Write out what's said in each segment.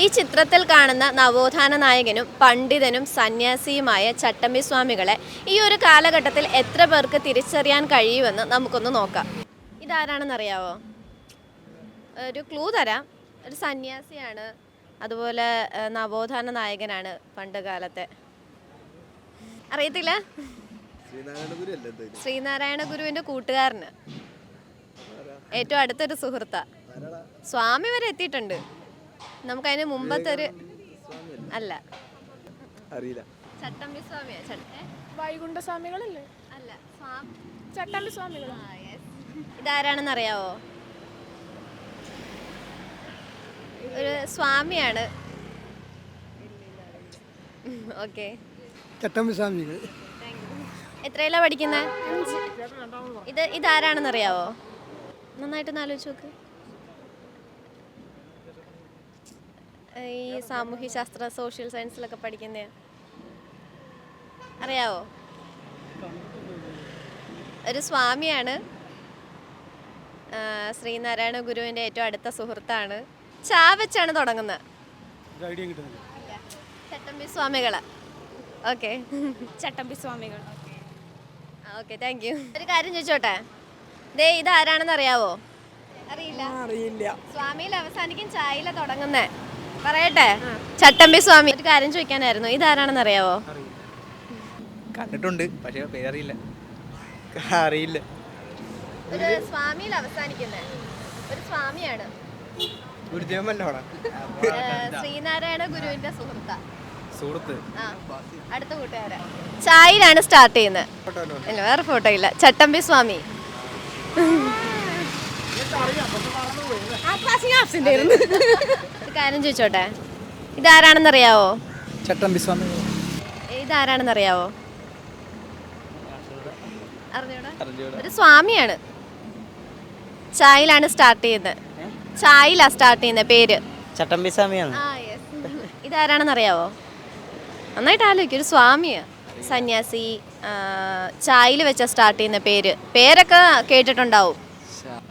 ഈ ചിത്രത്തിൽ കാണുന്ന നവോത്ഥാന നായകനും പണ്ഡിതനും സന്യാസിയുമായ ചട്ടമ്പി സ്വാമികളെ ഈ ഒരു കാലഘട്ടത്തിൽ എത്ര പേർക്ക് തിരിച്ചറിയാൻ കഴിയുമെന്ന് നമുക്കൊന്ന് നോക്കാം. ഇതാരാണെന്ന് അറിയാവോ ഒരു ക്ലൂ തരാം. ഒരു സന്യാസിയാണ് അതുപോലെ നവോത്ഥാന നായകനാണ് പണ്ട് കാലത്തെ. അറിയത്തില്ല? ശ്രീനാരായണ ഗുരുവിന്റെ കൂട്ടുകാരന്. ഏറ്റവും അടുത്തൊരു സുഹൃത്ത. സ്വാമി വരെ എത്തിയിട്ടുണ്ട്. നമുക്കതിന് മുമ്പത്തെ ഒരു അല്ല. അറിയില്ല. ചട്ടമ്പി സ്വാമിയാ ചട്ടേ വൈകുണ്ഠ സ്വാമികളല്ലേ അല്ല ചട്ടമ്പി സ്വാമികൾ ഇതാരാണെന്ന് അറിയാവോ ഒരു സ്വാമിയാണ്. ഓക്കെ. ചട്ടമ്പി സ്വാമികൾ എത്രയിലാ പഠിക്കുന്നത് ഇത് ഇതാരാണെന്ന് അറിയാവോ നന്നായിട്ടൊന്ന് ആലോചിച്ച് നോക്ക്. ഈ സാമൂഹ്യ ശാസ്ത്രം സോഷ്യൽ സയൻസിലൊക്കെ പഠിക്കുന്ന അറിയാവോ? ഒരു സ്വാമിയാണ്. ശ്രീനാരായണ ഗുരുവിന്റെ ഏറ്റവും അടുത്ത സുഹൃത്താണ്. ചാവച്ചാണ് തുടങ്ങുന്നത്. ഐഡിയ കിട്ടുന്നില്ല. ചട്ടമ്പി സ്വാമികൾ. ഓക്കെ. ചട്ടമ്പി സ്വാമികൾ ഓക്കെ. Thank you. ഒരു കാര്യം ചോദിച്ചോട്ടെ? ദേ ഇത് ആരാണെന്ന് അറിയാവോ അറിയില്ല. അറിയില്ല. സ്വാമിയിൽ അവസാനിക്കും ചായയില തുടങ്ങുന്നേ. പറയട്ടെ? ചട്ടമ്പി സ്വാമി. ഒരു കാര്യം ചോദിക്കാനായിരുന്നു. ഇതാരാണെന്ന് അറിയാവോ കണ്ടിട്ടുണ്ട് പക്ഷേ പേരറിയില്ല. അറിയില്ല. ഒരു സ്വാമിയിൽ അവസാനിക്കുന്നേ. ഒരു സ്വാമിയാണ്. ഗുരുദേവമല്ലോടാ ശ്രീനാരായണ ഗുരുവിന്റെ സുഹൃത്താ. സുഹൃത്ത്. ആ അടുത്ത കൂട്ടുകാരാ. ചായയിലാണ് സ്റ്റാർട്ട് ചെയ്യുന്നത്. ഇല്ല വേറെ ഫോട്ടോ ഇല്ല ചട്ടമ്പി സ്വാമി. ഒരു കാര്യം ചോദിച്ചോട്ടെ? ഇതാരാണെന്ന് അറിയാവോ ചട്ടമ്പി സ്വാമികൾ ഇതാരാണെന്ന് അറിയാവോ? ഒരു സ്വാമിയാണ്. ചായയിലാണ് സ്റ്റാർട്ട് ചെയ്യുന്നത്. ചായയിലാ സ്റ്റാർട്ട് ചെയ്യുന്ന പേര്. ചട്ടമ്പി സ്വാമിയാണ് ആ യെസ് ഇതാരാണെന്ന് അറിയാവോ നന്നായിട്ട് ആലോചിക്കും ഒരു സ്വാമിയാ. സന്യാസി ചായയിൽ വെച്ച സ്റ്റാർട്ട് ചെയ്യുന്ന പേര്. പേരൊക്കെ കേട്ടിട്ടുണ്ടാവും.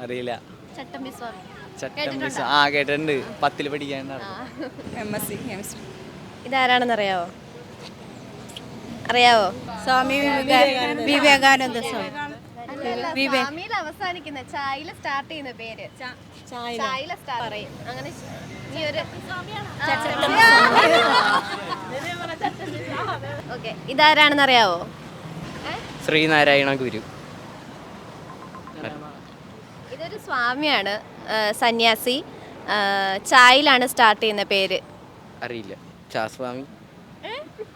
അറിയില്ല. ചട്ടമ്പി സ്വാമി ചട്ടമ്പി മിസ് ആ കേട്ടിട്ടുണ്ട്. പത്തിൽ പഠിക്കാൻ എം എസ് സി കെമിസ്ട്രി ഇതാരാണെന്ന് അറിയാവോ അറിയാവോ? സ്വാമി വിവേകാനന്ദ സ്വാമി. സ്വാമിയിൽ അവസാനിക്കുന്ന ചായയിൽ സ്റ്റാർട്ട് ചെയ്യുന്ന പേര്. ചായയില. സ്റ്റാർട്ട് പറയും. അങ്ങനെ നീ ഒരു ഓക്കെ. ഇതാരാണെന്ന് അറിയാവോ ശ്രീനാരായണ ഗുരു. ഇതൊരു സ്വാമിയാണ് സന്യാസി. ചായയിലാണ് സ്റ്റാർട്ട് ചെയ്യുന്ന പേര്. അറിയില്ല. ചാസ്വാമി?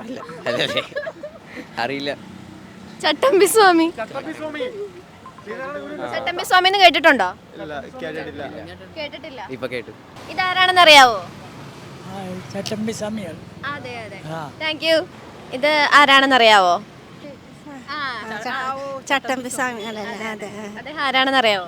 അല്ല അറിയില്ല. ചട്ടമ്പി സ്വാമി. ചട്ടമ്പി സ്വാമി. എന്ന് കേട്ടിട്ടുണ്ടോ? കേട്ടിട്ടില്ല. ഇപ്പൊ കേട്ടു. ഇതാരാണെന്ന് അറിയാവോ ചട്ടമ്പി സ്വാമിയാണ്. അതെ അതെ. താങ്ക് യു ഇത് ആരാണെന്ന് അറിയാവോ ചട്ടമ്പി സ്വാമികളല്ലേ അതെ ആരാണെന്ന് അറിയാവോ